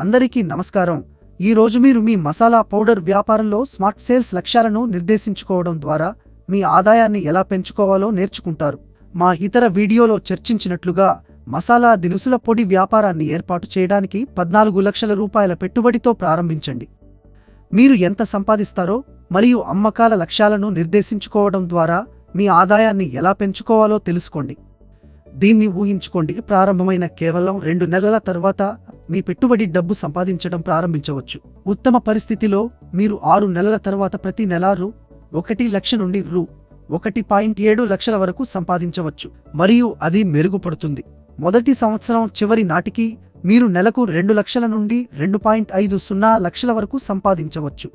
అందరికీ నమస్కారం. ఈ రోజు మీరు మీ మసాలా పౌడర్ వ్యాపారంలో స్మార్ట్ సేల్స్ లక్ష్యాలను నిర్దేశించుకోవడం ద్వారా మీ ఆదాయాన్ని ఎలా పెంచుకోవాలో నేర్చుకుంటారు. మా ఇతర వీడియోలో చర్చించినట్లుగా మసాలా దినుసుల పొడి వ్యాపారాన్ని ఏర్పాటు చేయడానికి పద్నాలుగు లక్షల రూపాయల పెట్టుబడితో ప్రారంభించండి. మీరు ఎంత సంపాదిస్తారో మరియు అమ్మకాల లక్ష్యాలను నిర్దేశించుకోవడం ద్వారా మీ ఆదాయాన్ని ఎలా పెంచుకోవాలో తెలుసుకోండి. దీన్ని ఊహించుకోండి. ప్రారంభమైన కేవలం రెండు నెలల తర్వాత మీ పెట్టుబడి డబ్బు సంపాదించడం ప్రారంభించవచ్చు. ఉత్తమ పరిస్థితిలో మీరు ఆరు నెలల తర్వాత ప్రతి నెల రూ. ఒకటి లక్ష నుండి రూ. ఒకటి పాయింట్ ఏడు లక్షల వరకు సంపాదించవచ్చు. మరియు అది మెరుగుపడుతుంది. మొదటి సంవత్సరం చివరి నాటికి మీరు నెలకు రెండు లక్షల నుండి రెండు పాయింట్ ఐదు సున్నా లక్షల వరకు సంపాదించవచ్చు.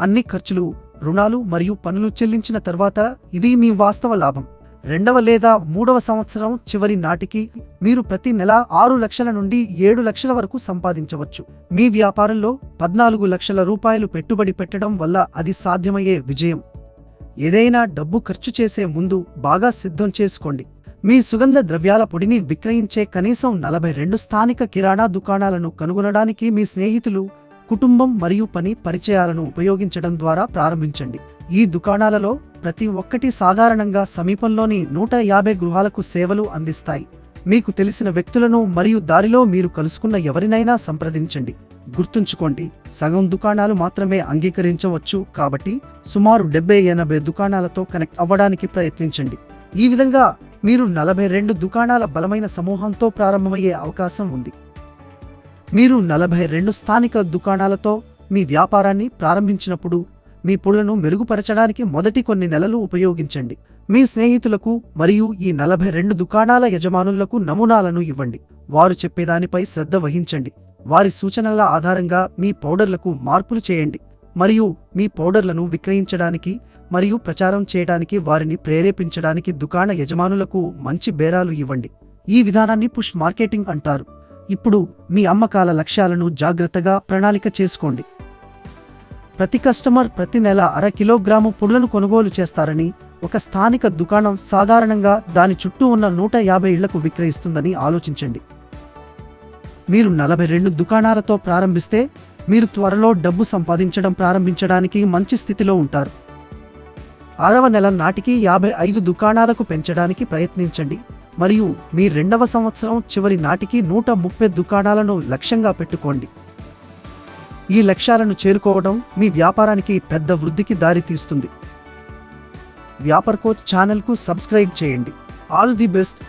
అన్ని ఖర్చులు రుణాలు మరియు పన్నులు చెల్లించిన తర్వాత ఇది మీ వాస్తవ లాభం. రెండవ లేదా మూడవ సంవత్సరం చివరి నాటికి మీరు ప్రతి నెల ఆరు లక్షల నుండి ఏడు లక్షల వరకు సంపాదించవచ్చు. మీ వ్యాపారంలో పద్నాలుగు లక్షల రూపాయలు పెట్టుబడి పెట్టడం వల్ల అది సాధ్యమయ్యే విజయం. ఏదైనా డబ్బు ఖర్చు చేసే ముందు బాగా సిద్ధం చేసుకోండి. మీ సుగంధ ద్రవ్యాల పొడిని విక్రయించే కనీసం నలభై రెండు స్థానిక కిరాణా దుకాణాలను కనుగొనడానికి మీ స్నేహితులు కుటుంబం మరియు పని పరిచయాలను ఉపయోగించడం ద్వారా ప్రారంభించండి. ఈ దుకాణాలలో ప్రతి ఒక్కటి సాధారణంగా సమీపంలోని నూట యాభై గృహాలకు సేవలు అందిస్తాయి. మీకు తెలిసిన వ్యక్తులను మరియు దారిలో మీరు కలుసుకున్న ఎవరినైనా సంప్రదించండి. గుర్తుంచుకోండి సగం దుకాణాలు మాత్రమే అంగీకరించవచ్చు కాబట్టి సుమారు డెబ్బై ఎనభై దుకాణాలతో కనెక్ట్ అవ్వడానికి ప్రయత్నించండి. ఈ విధంగా మీరు నలభై రెండు దుకాణాల బలమైన సమూహంతో ప్రారంభమయ్యే అవకాశం ఉంది. మీరు నలభై రెండు స్థానిక దుకాణాలతో మీ వ్యాపారాన్ని ప్రారంభించినప్పుడు మీ పుళ్ళను మెరుగుపరచడానికి మొదటి కొన్ని నెలలు ఉపయోగించండి. మీ స్నేహితులకు మరియు ఈ నలభై రెండు దుకాణాల యజమానులకు నమూనాలను ఇవ్వండి. వారు చెప్పేదానిపై శ్రద్ధ వహించండి. వారి సూచనల ఆధారంగా మీ పౌడర్లకు మార్పులు చేయండి. మరియు మీ పౌడర్లను విక్రయించడానికి మరియు ప్రచారం చేయడానికి వారిని ప్రేరేపించడానికి దుకాణ యజమానులకు మంచి బేరాలు ఇవ్వండి. ఈ విధానాన్ని పుష్ మార్కెటింగ్ అంటారు. ఇప్పుడు మీ అమ్మకాల లక్ష్యాలను జాగ్రత్తగా ప్రణాళిక చేసుకోండి. ప్రతి కస్టమర్ ప్రతి నెల అర కిలోగ్రాము పుడ్లను కొనుగోలు చేస్తారని ఒక స్థానిక దుకాణం సాధారణంగా దాని చుట్టూ ఉన్న నూట యాభై ఇళ్ళకు విక్రయిస్తుందని ఆలోచించండి. మీరు నలభై రెండు దుకాణాలతో ప్రారంభిస్తే మీరు త్వరలో డబ్బు సంపాదించడం ప్రారంభించడానికి మంచి స్థితిలో ఉంటారు. ఆరవ నెల నాటికి యాభై ఐదు దుకాణాలకు పెంచడానికి ప్రయత్నించండి. మరియు మీ రెండవ సంవత్సరం చివరి నాటికి నూట ముప్పై దుకాణాలను లక్ష్యంగా పెట్టుకోండి. ఈ లక్ష్యాలను చేరుకోవడం మీ వ్యాపారానికి పెద్ద వృద్ధికి దారితీస్తుంది వ్యాపార్ కోచ్ ఛానల్కు సబ్స్క్రైబ్ చేయండి. All the best.